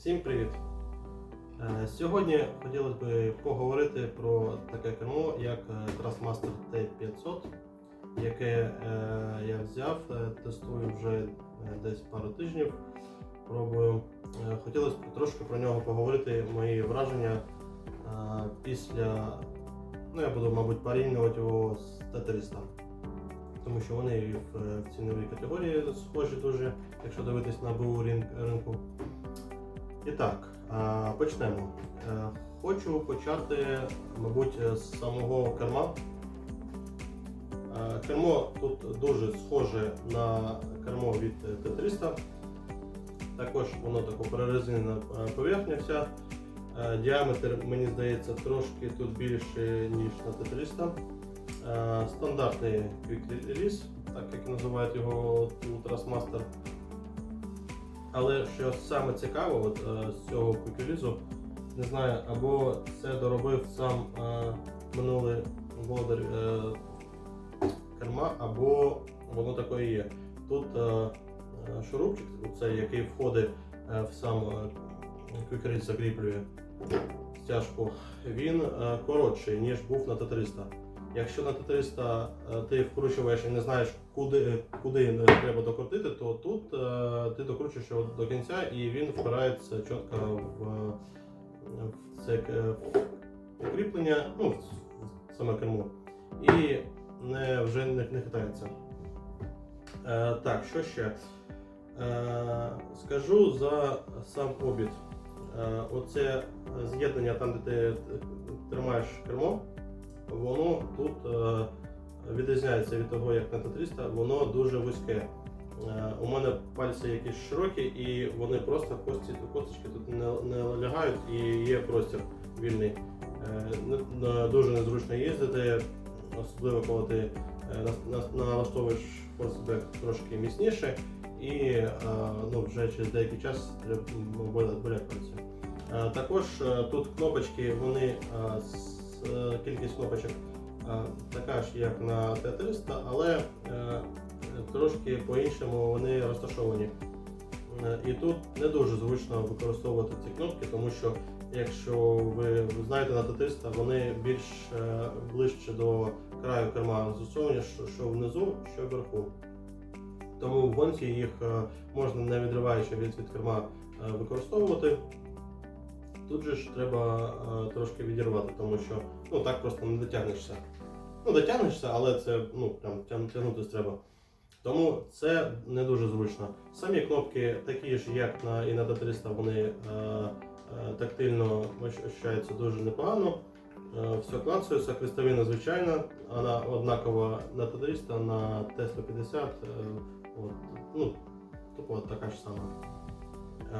Всім привіт! Е, Сьогодні хотілося б поговорити про таке кермо, як е, Trustmaster T500, яке е, я взяв, тестую вже десь пару тижнів. Пробую. Хотілося б трошки про нього поговорити, мої враження після. Ну, я буду, мабуть, порівнювати його з Т300. Тому що вони в, ціновій категорії схожі дуже, якщо дивитись на БУ ринку. І так, почнемо. Е, Хочу почати, мабуть, з самого керма. Е, Кермо тут дуже схоже на кермо від Т300. Також воно тако прорезинена е, поверхня вся. Е, Діаметр, мені здається, трошки тут більше, ніж на Т300. Е, Стандартний Quick Release, так як називають його у Trustmaster. Але що саме цікаво, от, е, з цього кукілізу, не знаю, або це доробив сам е, минулий володар е, керма, або воно таке є. Тут е, е, шурупчик, оцей, який входить е, в сам кукіліз, закріплює стяжку, він е, коротший, ніж був на Т300. Якщо на Т300 е, ти вкручуєш і не знаєш, куди, куди е, треба докрутити, то тут е, ти докручуєш його до кінця і він впирається чітко в, в це е, укріплення, ну, в саме кермо. І не, вже не, не хитається. Е, так, що ще? Е, скажу за сам обід. Е, оце з'єднання там, де ти тримаєш кермо, воно тут е, відрізняється від того, як на Т300, воно дуже вузьке. Е, у мене пальці якісь широкі, і вони просто кості, косточки тут не, не лягають і є простір вільний. Е, дуже незручно їздити, особливо коли ти налаштовуєш форсбек трошки міцніше, і ну, вже через деякий час треба болять пальці. Також тут кнопочки, вони з- кількість кнопочок е, така ж, як на Т300, але е, трошки по-іншому вони розташовані. Е, І тут не дуже зручно використовувати ці кнопки, тому що якщо ви знаєте на Т300, вони більш е, ближче до краю керма застосовані, що, внизу, що вверху. Тому в гонці їх е, можна не відриваючи від, керма е, використовувати. Тут же ж треба е, трошки відірвати, тому що ну, так просто не дотягнешся. Ну, дотягнешся, але це ну, прям тяг- тягнутись треба. Тому це не дуже зручно. Самі кнопки такі ж, як на і на Т300, вони е, е, тактильно ощущаються дуже непогано. Е, все клацаються, крестовина звичайна, вона однакова на Т300, на Т150. Е, ну, тупо така ж сама. Е,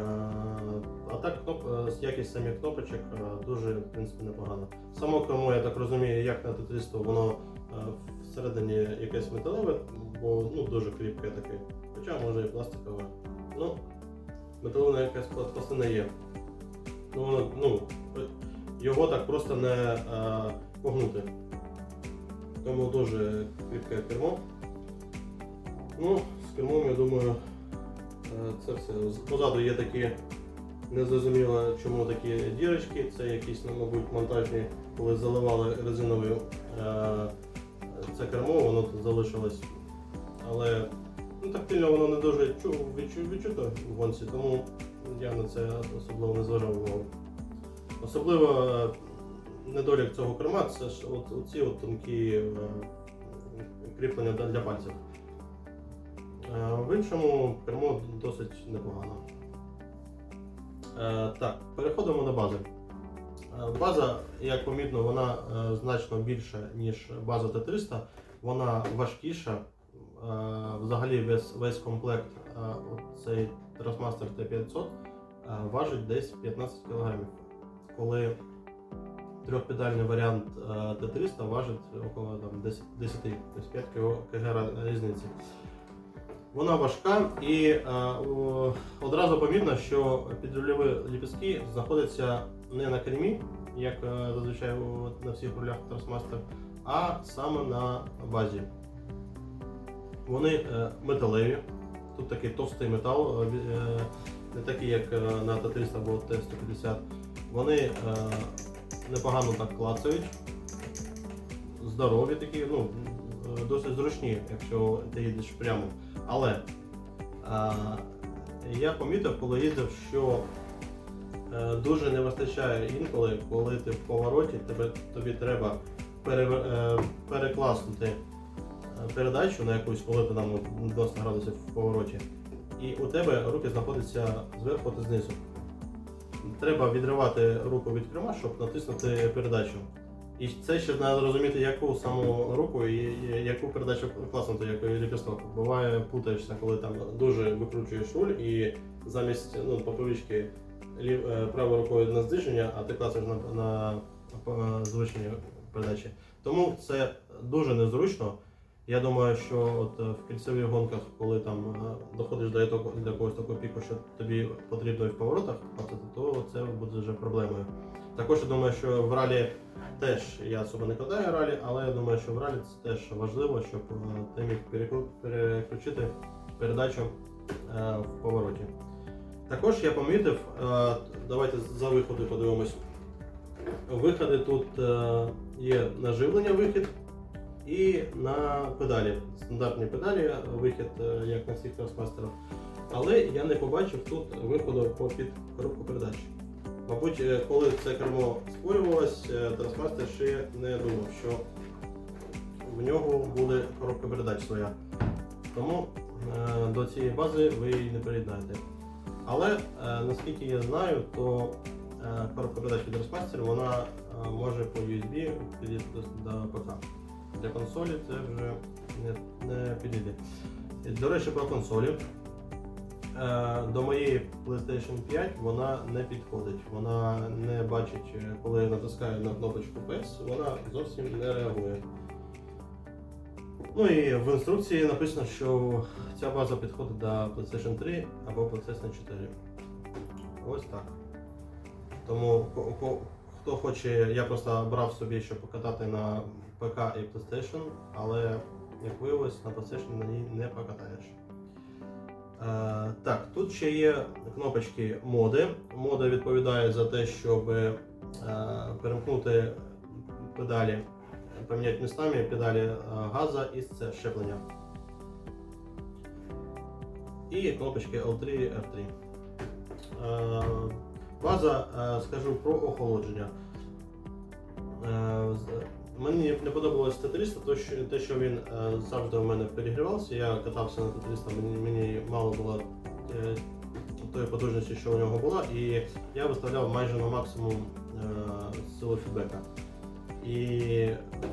А так кноп... е, якість самих кнопочок е, дуже в принципі непогано. Само кермо, я так розумію, як на Т300, воно всередині якесь металеве, бо ну, дуже кріпке таке. Хоча може і пластикове. Ну, металевна якась пластина є. Ну, ну, його так просто не е, погнути. Тому дуже кріпке кермо. Ну, з кермом, я думаю, це все. Позаду є такі незрозуміло, чому такі дірочки. Це якісь, ну, мабуть, монтажні, коли заливали резиновою е, це кермо, воно тут залишилось. Але ну, тактильно воно не дуже відчуто в гонці, тому я на це особливо не зважав увагу. Особливо е, недолік цього керма це ж от, оці от тонкі е, кріплення для пальців. Е, В іншому кермо досить непогано. Е, Так, переходимо до бази. Е, База, як помітно, вона значно більша, ніж база Т300. Вона важкіша. Взагалі весь, весь комплект, цей Trustmaster T500 е, важить десь 15 кг. Коли трьохпедальний варіант е, Т300 важить около там, 10, 10 тобто 5 кг різниці. Вона важка і е, о, одразу помітно, що підрульові ліпістки знаходяться не на кермі, як е, зазвичай на всіх рулях Trustmaster, а саме на базі. Вони е, металеві, тут такий товстий метал, е, е, не такі, як е, на Т300 або Т150. Вони е, непогано так клацають. Здорові такі, ну, досить зручні, якщо ти їдеш прямо. Але е, я помітив, коли їздив, що е, дуже не вистачає інколи, коли ти в повороті, тебе, тобі треба пере, е, перекласнути е, передачу на якусь, коли ти там от 90 градусів в повороті, і у тебе руки знаходяться зверху та знизу. Треба відривати руку від керма, щоб натиснути передачу. І це ще треба розуміти, яку саму руку і яку передачу класнути, який ліпісток. Буває, путаєшся, коли там дуже викручуєш руль і замість ну, поповички лів, е, правою рукою на здвиження, а ти клацаєш на, на, на звичній передачі. Тому це дуже незручно. Я думаю, що от е, в кільцевих гонках, коли там е, доходиш до якогось такого піку, що тобі потрібно і в поворотах то це буде вже проблемою. Також я думаю, що в ралі теж я особо не кладаю ралі, але я думаю, що в ралі це теж важливо, щоб е, ти міг переклю- переключити передачу е, в повороті. Також я помітив, е, давайте за виходи подивимось. Виходи тут є наживлення вихід і на педалі. Стандартні педалі, вихід, як на всіх трансмастерах. Але я не побачив тут виходу по під коробку передач. Мабуть, е, коли це кермо створювалось, е, трансмастер ще не думав, що в нього буде коробка передач своя. Тому е, до цієї бази ви її не приєднаєте. Але е, наскільки я знаю, то коробка передач від Trustmaster, вона може по USB підійти до ПК. Для консолі це вже не, не підійде. До речі, про консолі. Е, До моєї PlayStation 5 вона не підходить. Вона не бачить, е, коли я натискаю на кнопочку PS, вона зовсім не реагує. Ну і в інструкції написано, що ця база підходить до PlayStation 3 або PlayStation 4. Ось так. Тому хто хоче, я просто брав собі, щоб покатати на ПК і PlayStation, але як виявилось, на PlayStation на ній не покатаєш. Е, так, тут ще є кнопочки моди. Мода відповідає за те, щоб е, перемкнути педалі, поміняти містами педалі е, газа і це щеплення. І кнопочки L3 F3. Е, база, е, скажу про охолодження. Мені не подобалось Т-300, то що, те, що він е, завжди у мене перегрівався. Я катався на Т-300, мені, мені мало було е, тої потужності, що у нього була, і я виставляв майже на максимум е, силу фідбека. І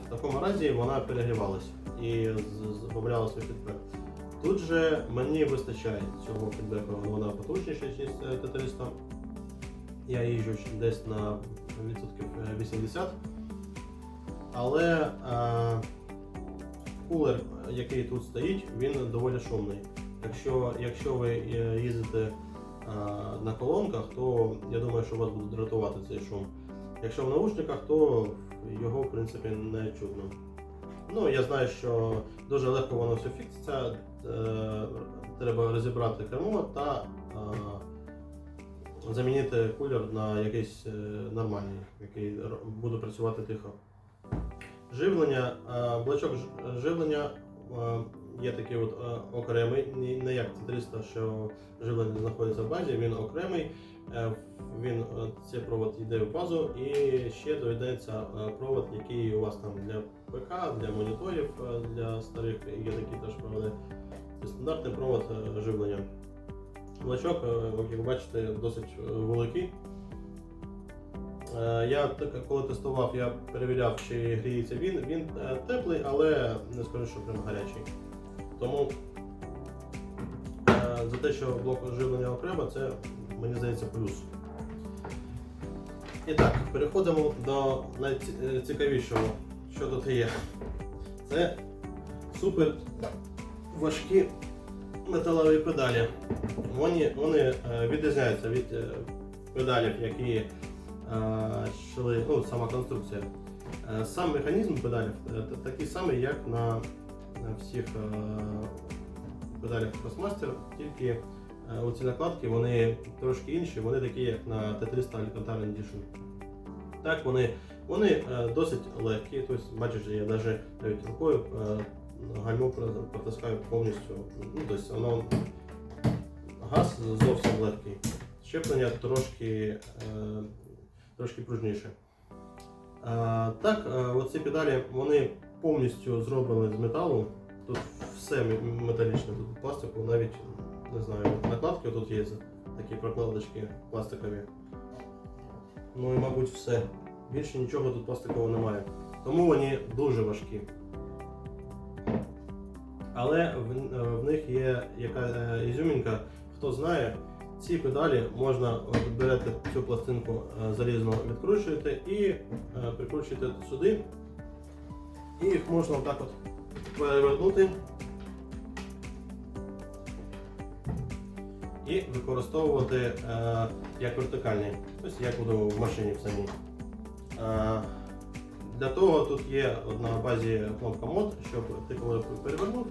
в такому разі вона перегрівалась і з- збавляла свій фідбек. Тут же мені вистачає цього фідбеку, вона потужніша, ніж е, Т-300. Я їжджу десь на відсотків е, 80. Але е, кулер, який тут стоїть, він доволі шумний. Якщо, якщо ви е, їздите е, на колонках, то я думаю, що вас буде дратувати цей шум. Якщо в наушниках, то його в принципі не чутно. Ну, я знаю, що дуже легко воно все фікситься. Е, треба розібрати кермо та е, замінити кулер на якийсь е, нормальний, який буде працювати тихо. Живлення, е, блочок живлення е, є такий от е, окремий, не- як Т300, що живлення знаходиться в базі, він окремий. Він, цей провод йде в базу і ще доєднається е, провод, який у вас там для ПК, для моніторів, для старих є такі теж проводи. Це стандартний провод живлення. Блочок, як бачите, досить великий. Е, Я коли тестував, я перевіряв, чи гріється він. Він е, теплий, але не скажу, що прям гарячий. Тому е, за те, що блок живлення окремо, це мені здається плюс. І так, переходимо до найцікавішого, що тут є. Це супер важкі металеві педалі. Вони, вони відрізняються від педалів, які е, ну, сама конструкція. Е, Сам механізм педалів е, такий самий, як на, всіх е, педалях Crossmaster, тільки оці накладки вони трошки інші, вони такі, як на T300 Alcantara Edition. Так, вони, вони досить легкі, тобто, бачиш, я навіть навіть рукою гальмо протискаю повністю. Ну, тобто воно газ зовсім легкий. Щеплення трошки, трошки пружніше. Так, оці педалі вони повністю зроблені з металу. Тут все металічне, тут пластику, навіть не знаю, накладки тут є такі прокладочки пластикові. Ну і мабуть все. Більше нічого тут пластикового немає. Тому вони дуже важкі. Але в, в них є яка е, ізюмінка, хто знає, ці педалі можна берете цю пластинку е, залізну, відкручуєте і е, прикручуєте сюди. І їх можна отак от перевернути і використовувати е, як вертикальні, тобто як буду в машині в самій. Е, для того тут є на базі кнопка мод, щоб ти коли перевернув,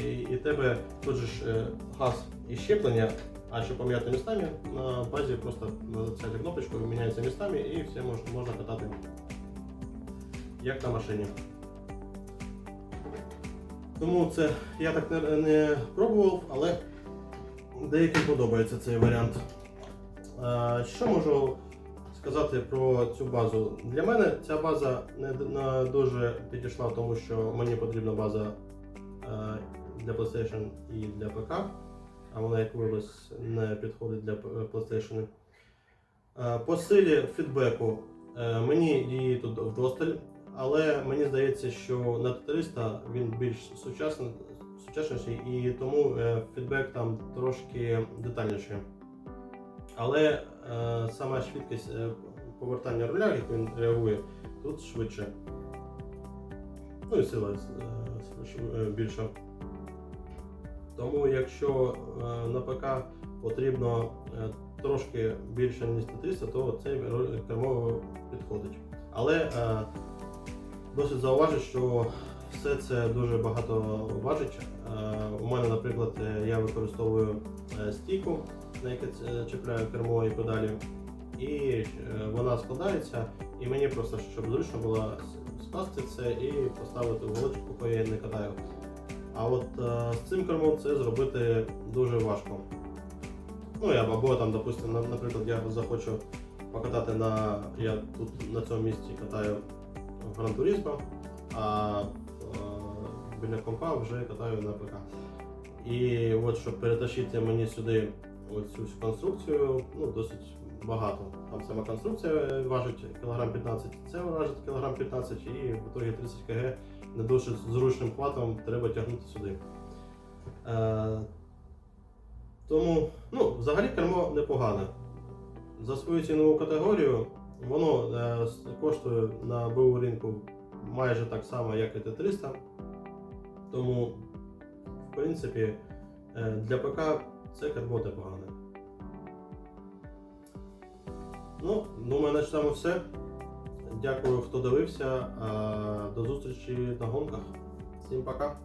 і, і тебе тут же ж е, газ і щеплення, а щоб поміняти містами, на базі просто натискаєте кнопочку, міняється містами і все можна, можна катати як на машині. Тому це я так не, не пробував, але деяким подобається цей варіант. Що можу сказати про цю базу? Для мене ця база не, не дуже підійшла, тому що мені потрібна база е, для PlayStation і для ПК, а вона, як виявилось, не підходить для PlayStation. Е, По силі фідбеку е, мені її тут вдосталь, але мені здається, що на Т300 він більш сучасний, сучасніший і тому е, фідбек там трошки детальніший. Але сама швидкість повертання руля, як він реагує, тут швидше. Ну і сила більша. Тому якщо е, на ПК потрібно е, трошки більше ніж 300, то цей кермо підходить. Але е, досить зауважу, що все це дуже багато важить. У мене, наприклад, я використовую стійку, на яке чіпляю кермо і педалі, і вона складається, і мені просто, щоб зручно було скласти це і поставити в голочку, поки я не катаю. А от е, з цим кермом це зробити дуже важко. Ну, або там, допустим, наприклад, я захочу покатати на. Я тут на цьому місці катаю Turismo, а е, біля компа вже катаю на ПК. І от щоб перетащити мені сюди всю конструкцію, ну досить багато. Там сама конструкція важить кілограм 15, це важить кілограм 15 і в итогі 30 кг не дуже зручним хватом треба тягнути сюди. Е, тому, ну, взагалі кермо непогане. За свою цінову категорію воно е, коштує на БУ ринку майже так само, як і Т300. Тому, в принципі, е, для ПК це кермо непогане. Ну, думаю, на цьому все. Дякую, хто дивився. Е, До зустрічі на гонках. Всім пока!